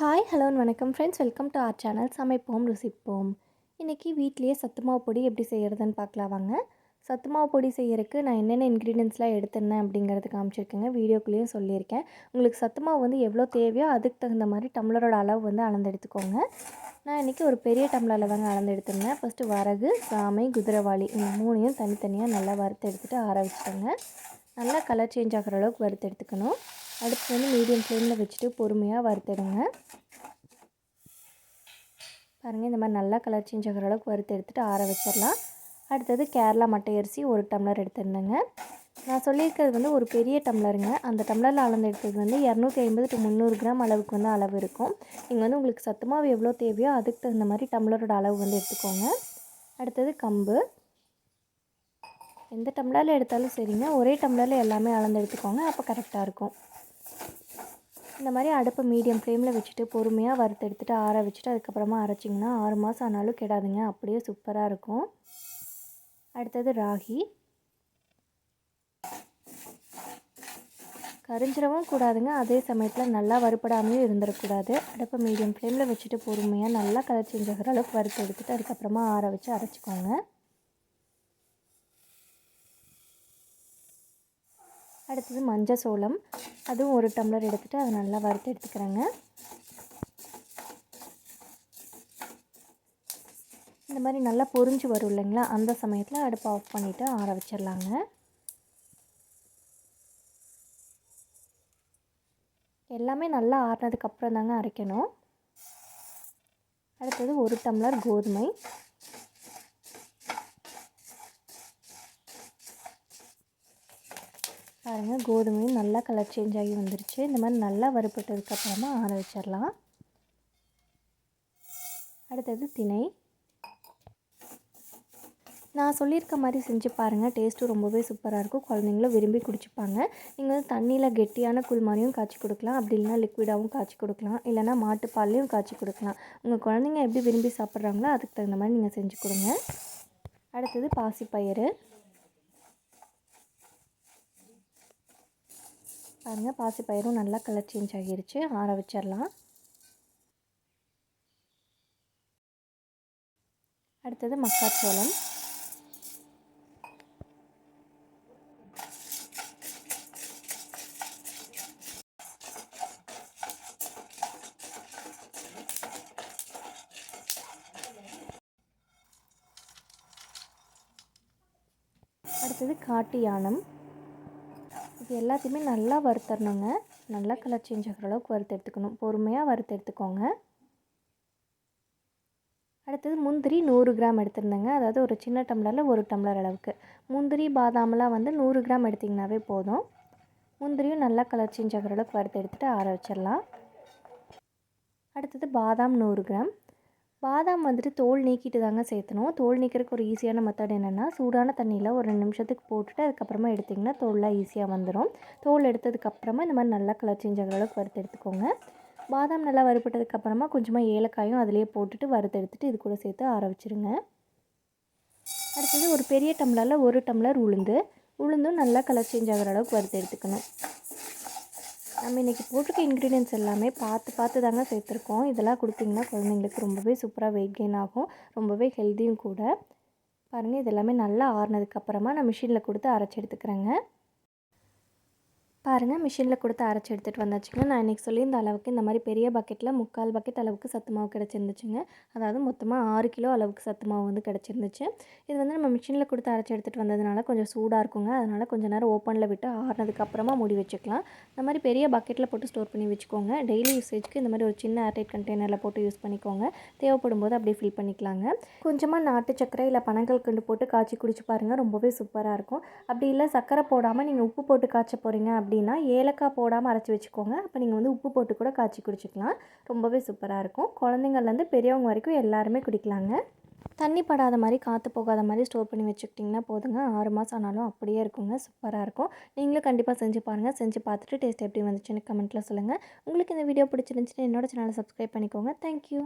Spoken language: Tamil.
ஹாய் ஹலோ வணக்கம் friends welcome to our channel சமைப்போம் ருசிப்போம். இன்றைக்கி வீட்லேயே சத்து மாவு பொடி எப்படி செய்கிறதுன்னு பார்க்கலாம் வாங்க. சத்து மாவு பொடி செய்யறதுக்கு நான் என்னென்ன இன்க்ரீடியன்ஸ்லாம் எடுத்திருந்தேன் அப்படிங்கிறது காமிச்சிருக்கேங்க. வீடியோக்குள்ளேயும் சொல்லியிருக்கேன். உங்களுக்கு சத்துமாவு வந்து எவ்வளோ தேவையோ அதுக்கு தகுந்த மாதிரி டம்ளரோட அளவு வந்து அளந்து எடுத்துக்கோங்க நான் இன்றைக்கி ஒரு பெரிய டம்ளரில் தாங்க அளந்து எடுத்திருந்தேன் ஃபஸ்ட்டு வரகு சாமை குதிரவாளி இந்த மூணையும் தனித்தனியாக நல்லா வறுத்து எடுத்துகிட்டு ஆற வச்சுட்டேங்க. நல்லா கலர் சேஞ்ச் ஆகிற அளவுக்கு வறுத்து எடுத்துக்கணும். அடுத்து வந்து மீடியம் ஃப்ளேமில் வச்சுட்டு பொறுமையாக வறுத்துடுங்க. பாருங்கள் இந்த மாதிரி நல்லா கலர் சேஞ்ச் ஆகிற அளவுக்கு வறுத்து எடுத்துகிட்டு ஆற வச்சிடலாம். அடுத்தது கேரளா மட்டை அரிசி ஒரு டம்ளர் எடுத்துருந்தேங்க நான் சொல்லியிருக்கிறது வந்து ஒரு பெரிய டம்ளருங்க. அந்த டம்ளரில் அளந்து எடுத்தது வந்து இரநூத்தி ஐம்பது டு முந்நூறு கிராம் அளவுக்கு வந்து அளவு இருக்கும். நீங்கள் வந்து உங்களுக்கு சத்துமாவு எவ்வளோ தேவையோ அதுக்கு தகுந்த மாதிரி டம்ளரோட அளவு வந்து எடுத்துக்கோங்க. அடுத்தது கம்பு. எந்த டம்ளரில் எடுத்தாலும் சரிங்க. ஒரே டம்ளரில் எல்லாமே அளந்து எடுத்துக்கோங்க. அப்போ கரெக்டாக இருக்கும். இந்த மாதிரி அடுப்பை மீடியம் ஃப்ளேமில் வச்சுட்டு பொறுமையாக வறுத்து எடுத்துகிட்டு ஆற வச்சுட்டு அதுக்கப்புறமா அரைச்சிங்கன்னா ஆறு மாதம் ஆனாலும் கெடாதுங்க. அப்படியே சூப்பராக இருக்கும். அடுத்தது ராகி. கரிஞ்சிடவும் கூடாதுங்க. அதே சமயத்தில் நல்லா வறுப்படாமையும் இருந்துடக்கூடாது. அடுப்பை மீடியம் ஃப்ளேமில் வச்சுட்டு பொறுமையாக நல்லா கலர் செஞ்சுக்கிற அளவுக்கு வறுத்து எடுத்துகிட்டு அதுக்கப்புறமா ஆற வச்சு அரைச்சிக்கோங்க. அடுத்தது மஞ்சள் சோளம். அதுவும் ஒரு டம்ளர் எடுத்துகிட்டு அதை நல்லா வறுத்து எடுத்துக்கிறேங்க. இந்த மாதிரி நல்லா பொறிஞ்சு வரும் இல்லைங்களா? அந்த சமயத்தில் அடுப்பை ஆஃப் பண்ணிவிட்டு ஆற வச்சிடலாங்க. எல்லாமே நல்லா ஆறினதுக்கப்புறம் தாங்க அரைக்கணும். அடுத்தது ஒரு டம்ளர் கோதுமை. பாருங்கள் கோதுமையும் நல்லா கலர் சேஞ்ச் ஆகி வந்துருச்சு. இந்த மாதிரி நல்லா வறுப்பட்டதுக்கப்புறமா ஆற வச்சிடலாம். அடுத்தது திணை. நான் சொல்லியிருக்க மாதிரி செஞ்சு பாருங்கள் டேஸ்ட்டும் ரொம்பவே சூப்பராக இருக்கும். குழந்தைங்களும் விரும்பி குடிச்சுப்பாங்க. நீங்கள் வந்து தண்ணியில் கெட்டியான கூழ் மாதிரியும் காய்ச்சி கொடுக்கலாம். அப்படி இல்லைனா லிக்விடாகவும் காய்ச்சி கொடுக்கலாம். இல்லைனா மாட்டுப்பால்லையும் காய்ச்சி கொடுக்கலாம். உங்கள் குழந்தைங்க எப்படி விரும்பி சாப்பிட்றாங்களோ அதுக்கு தகுந்த மாதிரி நீங்கள் செஞ்சு கொடுங்க. அடுத்தது பாசிப்பயிறு. பாருங்கள் பாசிப்பயிரும் நல்லா கலர் சேஞ்ச் ஆகிருச்சு. ஆற வச்சிடலாம் அடுத்தது மக்காச்சோளம். அடுத்தது காட்டு யானம். எல்லாத்தையுமே நல்லா வறுத்தரணுங்க. நல்லா கலர் சேஞ்ச் ஆகிற அளவுக்கு வறுத்து எடுத்துக்கணும். பொறுமையாக வறுத்து எடுத்துக்கோங்க. அடுத்தது முந்திரி நூறு கிராம் எடுத்திருந்தேங்க. அதாவது ஒரு சின்ன டம்ளரில் ஒரு டம்ளர் அளவுக்கு. முந்திரி பாதாமெலாம் வந்து நூறு கிராம் எடுத்திங்கனாவே போதும். முந்திரியும் நல்லா கலர் சேஞ்ச் ஆகிற அளவுக்கு வறுத்து எடுத்துகிட்டு ஆற வச்சிடலாம் அடுத்தது பாதாம் நூறு கிராம். பாதாம் வந்துட்டு தோல் நீக்கிட்டு தாங்க சேர்த்தணும். தோல் நீக்கிறதுக்கு ஒரு ஈஸியான மெத்தட் என்னென்னா சூடான தண்ணியில் ஒரு ரெண்டு நிமிஷத்துக்கு போட்டுட்டு அதுக்கப்புறமா எடுத்திங்கன்னா தோல்லாம் ஈஸியாக வந்துடும் தோல் எடுத்ததுக்கப்புறமா இந்த மாதிரி நல்லா கலர் சேஞ்ச் ஆகிற அளவுக்கு வறுத்து எடுத்துக்கோங்க. பாதாம் நல்லா வறுப்பட்டதுக்கப்புறமா கொஞ்சமாக ஏலக்காயும் அதிலே போட்டுட்டு வறுத்து எடுத்துகிட்டு இது கூட சேர்த்து ஆற வச்சுருங்க. அடுத்தது ஒரு பெரிய டம்ளரில் ஒரு டம்ளர் உளுந்து. உளுந்தும் நல்லா கலர் சேஞ்ச் ஆகிற அளவுக்கு வறுத்து எடுத்துக்கணும். நம்ம இன்றைக்கி போட்டிருக்க இன்க்ரீடியன்ஸ் எல்லாமே பார்த்து பார்த்து தாங்க சேர்த்துருக்கோம். இதெல்லாம் கொடுத்திங்கன்னா குழந்தைங்களுக்கு ரொம்பவே சூப்பராக வெயிட் கெயின் ஆகும். ரொம்பவே ஹெல்த்தியும் கூட. பாருங்கள் இது எல்லாமே நல்லா ஆறுனதுக்கப்புறமா நான் மிஷினில் கொடுத்து அரைச்சி எடுத்துக்கிறேங்க. பாருங்கள் மிஷினில் கொடுத்து அரைச்சி எடுத்துகிட்டு வந்தாச்சுங்க. நான் இன்றைக்கி சொல்லியிருந்த அளவுக்கு இந்த மாதிரி பெரிய பக்கெட்டில் முக்கால் பக்கெட் அளவுக்கு சத்து மாவு கிடச்சிருந்துச்சுங்க. அதாவது மொத்தமாக ஆறு கிலோ அளவுக்கு சத்து மாவு வந்து கிடச்சிருந்துச்சு. இது வந்து நம்ம மிஷினில் கொடுத்து அரைச்சி எடுத்துகிட்டு வந்ததுனால கொஞ்சம் சூடாக இருக்குங்க. அதனால் கொஞ்சம் நேரம் ஓப்பனில் விட்டு ஆறுனதுக்கப்புறமா மூடி வச்சுக்கலாம். இந்த மாதிரி பெரிய பக்கெட்டில் போட்டு ஸ்டோர் பண்ணி வச்சுக்கோங்க. டெய்லி யூசேஜ்க்கு இந்த மாதிரி ஒரு சின்ன ஏர்டைட் கண்டெய்னரில் போட்டு யூஸ் பண்ணிக்கோங்க. தேவைப்படும் போது அப்படியே ஃபில் பண்ணிக்கலாங்க. கொஞ்சமாக நாட்டு சக்கரை இல்லை பனங்கள் கண்டு போட்டு காய்ச்சி குடிச்சு பாருங்கள் ரொம்பவே சூப்பராக இருக்கும். அப்படி இல்லை சக்கரை போடாமல் நீங்கள் உப்பு போட்டு காய்ச்ச போகிறீங்க அப்படின்னா ஏலக்காய் போடாமல் அரைச்சி வச்சுக்கோங்க. அப்போ நீங்கள் வந்து உப்பு போட்டு கூட காய்ச்சி குடிச்சிக்கலாம். ரொம்பவே சூப்பராக இருக்கும். குழந்தைங்கள்லேருந்து பெரியவங்க வரைக்கும் எல்லாருமே குடிக்கலாங்க. தண்ணி படாத மாதிரி காற்று போகாத மாதிரி ஸ்டோர் பண்ணி வச்சுக்கிட்டிங்கன்னா போதுங்க. ஆறு மாதம் ஆனாலும் அப்படியே இருக்குங்க. சூப்பராக இருக்கும். நீங்களும் கண்டிப்பாக செஞ்சு பாருங்கள் செஞ்சு பார்த்துட்டு டேஸ்ட் எப்படி வந்துச்சுன்னு கமெண்ட்டில் சொல்லுங்கள் உங்களுக்கு இந்த வீடியோ பிடிச்சிருந்துச்சுன்னு என்னோட சேனலை சப்ஸ்கிரைப் பண்ணிக்கோங்க. தேங்க்யூ